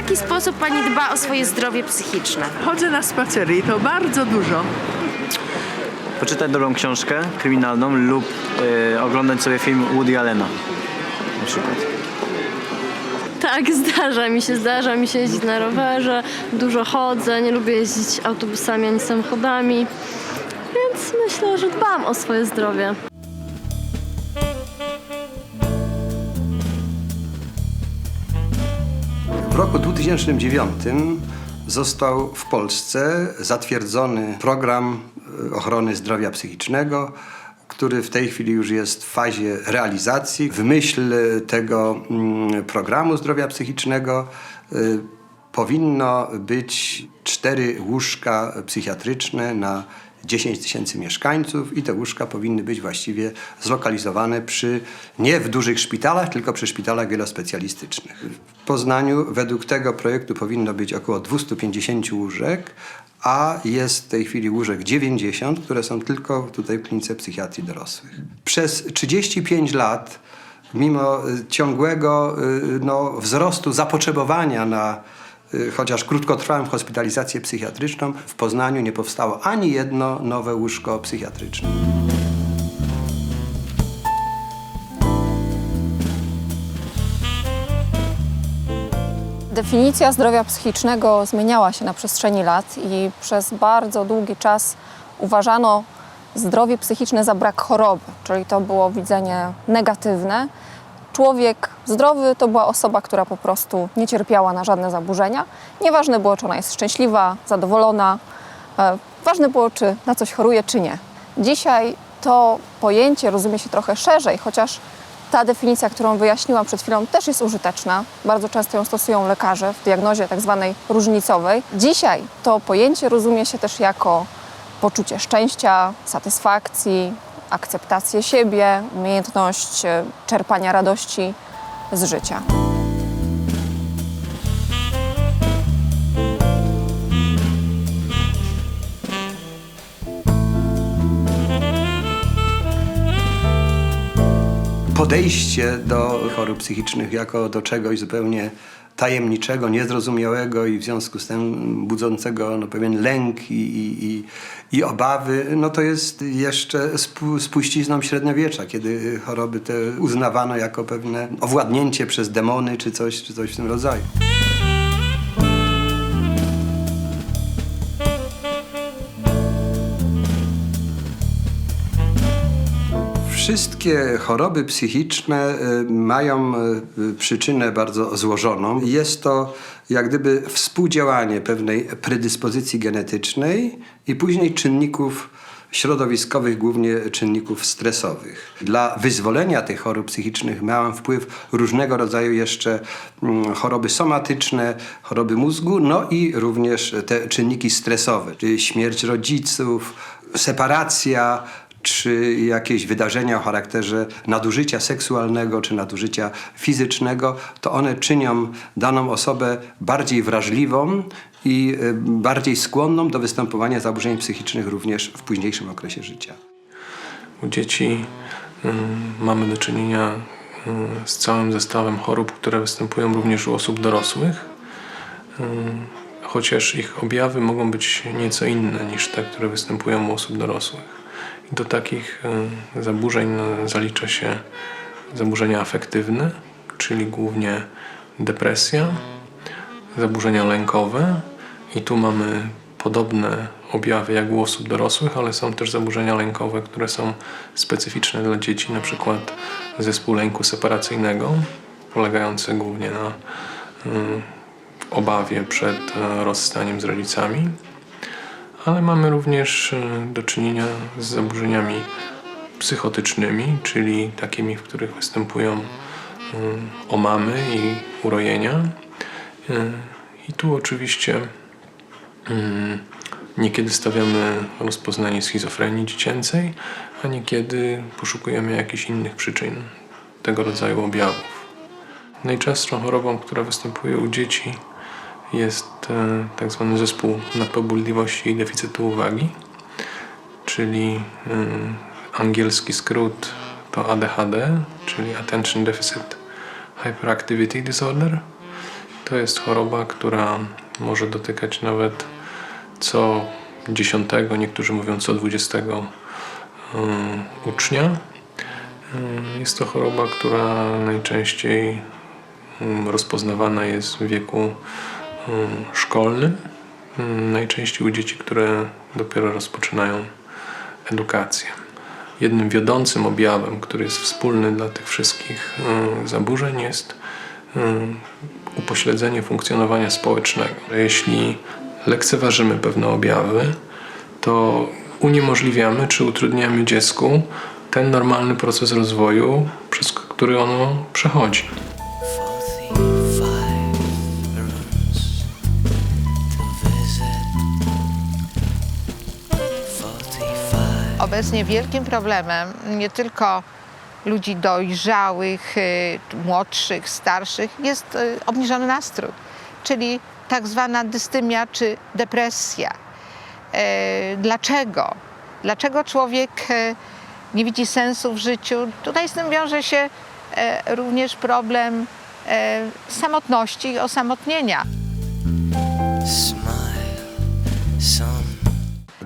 jaki sposób Pani dba o swoje zdrowie psychiczne? Chodzę na spacery i to bardzo dużo. Poczytać dobrą książkę kryminalną lub e, oglądać sobie film Woody Allena na przykład. Tak, zdarza mi się, zdarza mi się jeździć na rowerze, dużo chodzę, nie lubię jeździć autobusami ani samochodami, więc myślę, że dbam o swoje zdrowie. W roku 2009 został w Polsce zatwierdzony program e, ochrony zdrowia psychicznego, który w tej chwili już jest w fazie realizacji. W myśl tego mm, programu zdrowia psychicznego y, powinno być cztery łóżka psychiatryczne na 10 tysięcy mieszkańców i te łóżka powinny być właściwie zlokalizowane przy, nie w dużych szpitalach, tylko przy szpitalach wielospecjalistycznych. W Poznaniu według tego projektu powinno być około 250 łóżek, a jest w tej chwili łóżek 90, które są tylko tutaj w klinice psychiatrii dorosłych. Przez 35 lat, mimo ciągłego y, no, wzrostu zapotrzebowania na chociaż krótkotrwałą hospitalizację psychiatryczną, w Poznaniu nie powstało ani jedno nowe łóżko psychiatryczne. Definicja zdrowia psychicznego zmieniała się na przestrzeni lat i przez bardzo długi czas uważano zdrowie psychiczne za brak choroby, czyli to było widzenie negatywne. Człowiek zdrowy to była osoba, która po prostu nie cierpiała na żadne zaburzenia. Nieważne było, czy ona jest szczęśliwa, zadowolona, e, ważne było, czy na coś choruje, czy nie. Dzisiaj to pojęcie rozumie się trochę szerzej, chociaż ta definicja, którą wyjaśniłam przed chwilą, też jest użyteczna. Bardzo często ją stosują lekarze w diagnozie tak zwanej różnicowej. Dzisiaj to pojęcie rozumie się też jako poczucie szczęścia, satysfakcji, akceptację siebie, umiejętność e, czerpania radości z życia. podejście do chorób psychicznych jako do czegoś zupełnie tajemniczego, niezrozumiałego i w związku z tym budzącego no, pewien lęk i, i, i, i obawy, no to jest jeszcze spu, spuścizną średniowiecza, kiedy choroby te uznawano jako pewne owładnięcie przez demony czy coś, czy coś w tym rodzaju. Wszystkie choroby psychiczne y, mają y, przyczynę bardzo złożoną. Jest to jak gdyby współdziałanie pewnej predyspozycji genetycznej i później czynników środowiskowych, głównie czynników stresowych. Dla wyzwolenia tych chorób psychicznych mają wpływ różnego rodzaju jeszcze mm, choroby somatyczne, choroby mózgu, no i również te czynniki stresowe, czyli śmierć rodziców, separacja, czy jakieś wydarzenia o charakterze nadużycia seksualnego czy nadużycia fizycznego, to one czynią daną osobę bardziej wrażliwą i y, bardziej skłonną do występowania zaburzeń psychicznych również w późniejszym okresie życia. U dzieci ym, mamy do czynienia ym, z całym zestawem chorób, które występują również u osób dorosłych, chociaż ich objawy mogą być nieco inne niż te, które występują u osób dorosłych. Do takich ym, zaburzeń no, zalicza się zaburzenia afektywne, czyli głównie depresja, zaburzenia lękowe. I tu mamy podobne objawy jak u osób dorosłych, ale są też zaburzenia lękowe, które są specyficzne dla dzieci, na przykład zespół lęku separacyjnego, polegający głównie na mm, obawie przed e, rozstaniem z rodzicami, ale mamy również e, do czynienia z zaburzeniami psychotycznymi, czyli takimi, w których występują mm, omamy i urojenia. E, I tu oczywiście mm, niekiedy stawiamy rozpoznanie schizofrenii dziecięcej, a niekiedy poszukujemy jakichś innych przyczyn tego rodzaju objawów. Najczęstszą chorobą, która występuje u dzieci jest e, tak zwany zespół nadpobudliwości i deficytu uwagi, czyli e, angielski skrót to ADHD, czyli Attention Deficit Hyperactivity Disorder. To jest choroba, która może dotykać nawet co dziesiątego, niektórzy mówią co dwudziestego um, ucznia. Jest to choroba, która najczęściej um, rozpoznawana jest w wieku szkolnym. Um, Najczęściej u dzieci, które dopiero rozpoczynają edukację. Jednym wiodącym objawem, który jest wspólny dla tych wszystkich um, zaburzeń jest upośledzenie funkcjonowania społecznego. Jeśli lekceważymy pewne objawy, to uniemożliwiamy czy utrudniamy dziecku ten normalny proces rozwoju, przez który ono przechodzi. Obecnie wielkim problemem nie tylko ludzi dojrzałych, y, młodszych, starszych jest y, obniżony nastrój, czyli tak zwana dystymia czy depresja. E, Dlaczego? Dlaczego człowiek nie widzi sensu w życiu? Tutaj z tym wiąże się również problem samotności i osamotnienia.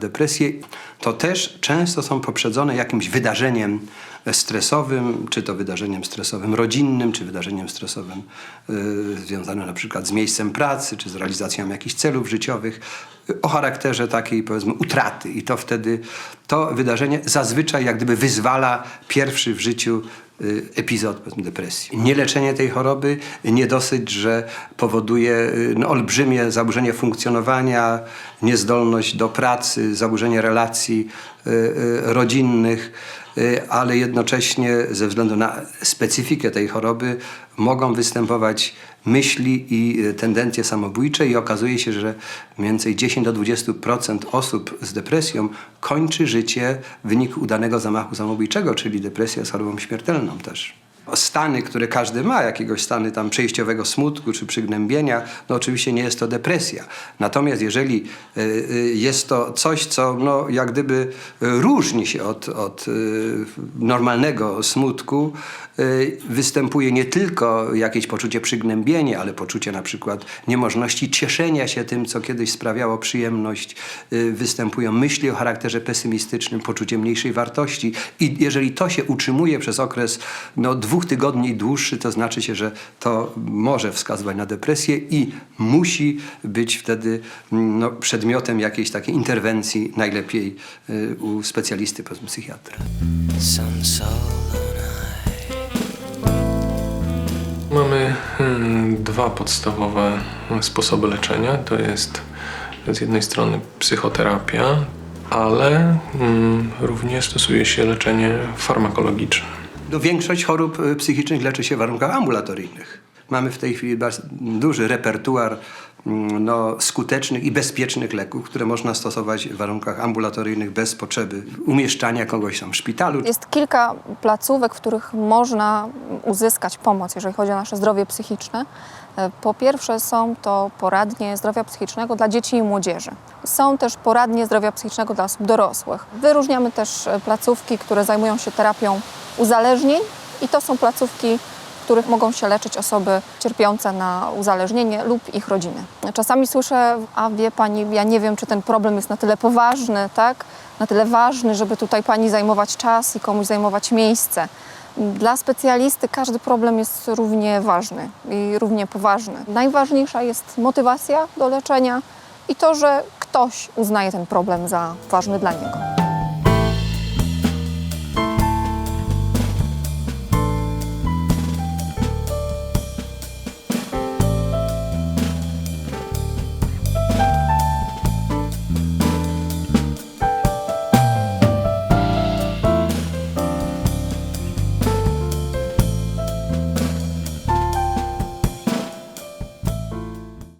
Depresje to też często są poprzedzone jakimś wydarzeniem stresowym, czy to wydarzeniem stresowym rodzinnym, czy wydarzeniem stresowym y, związanym na przykład z miejscem pracy, czy z realizacją jakichś celów życiowych y, o charakterze takiej powiedzmy utraty. I to wtedy to wydarzenie zazwyczaj jak gdyby wyzwala pierwszy w życiu y, epizod depresji. Nieleczenie tej choroby nie dosyć, że powoduje y, no, olbrzymie zaburzenie funkcjonowania, niezdolność do pracy, zaburzenie relacji y, y, rodzinnych, ale jednocześnie ze względu na specyfikę tej choroby mogą występować myśli i y, tendencje samobójcze i okazuje się, że mniej więcej 10 do 20% osób z depresją kończy życie w wyniku udanego zamachu samobójczego, czyli depresja jest chorobą śmiertelną też. Stany, które każdy ma, jakiegoś stany tam przejściowego smutku czy przygnębienia, no oczywiście nie jest to depresja. Natomiast jeżeli y, y, jest to coś, co no, jak gdyby różni się od, od y, normalnego smutku, występuje nie tylko jakieś poczucie przygnębienia, ale poczucie na przykład niemożności cieszenia się tym, co kiedyś sprawiało przyjemność. Y, Występują myśli o charakterze pesymistycznym, poczucie mniejszej wartości. I jeżeli to się utrzymuje przez okres no, dwóch tygodni i dłuższy, to znaczy się, że to może wskazywać na depresję i musi być wtedy mm, no, przedmiotem jakiejś takiej interwencji, najlepiej y, u specjalisty, powiedzmy psychiatra. Some soul Mamy hmm, dwa podstawowe sposoby leczenia. To jest z jednej strony psychoterapia, ale hmm, również stosuje się leczenie farmakologiczne. No, większość chorób y, psychicznych leczy się w warunkach ambulatoryjnych. Mamy w tej chwili duży repertuar no, skutecznych i bezpiecznych leków, które można stosować w warunkach ambulatoryjnych bez potrzeby umieszczania kogoś tam w szpitalu. Jest kilka placówek, w których można uzyskać pomoc, jeżeli chodzi o nasze zdrowie psychiczne. E, Po pierwsze są to poradnie zdrowia psychicznego dla dzieci i młodzieży. Są też poradnie zdrowia psychicznego dla osób dorosłych. Wyróżniamy też e, placówki, które zajmują się terapią uzależnień i to są placówki, których mogą się leczyć osoby cierpiące na uzależnienie lub ich rodziny. Czasami słyszę, a wie pani, ja nie wiem, czy ten problem jest na tyle poważny, tak? na tyle ważny, żeby tutaj pani zajmować czas i komuś zajmować miejsce. Dla specjalisty każdy problem jest równie ważny i równie poważny. Najważniejsza jest motywacja do leczenia i to, że ktoś uznaje ten problem za ważny dla niego.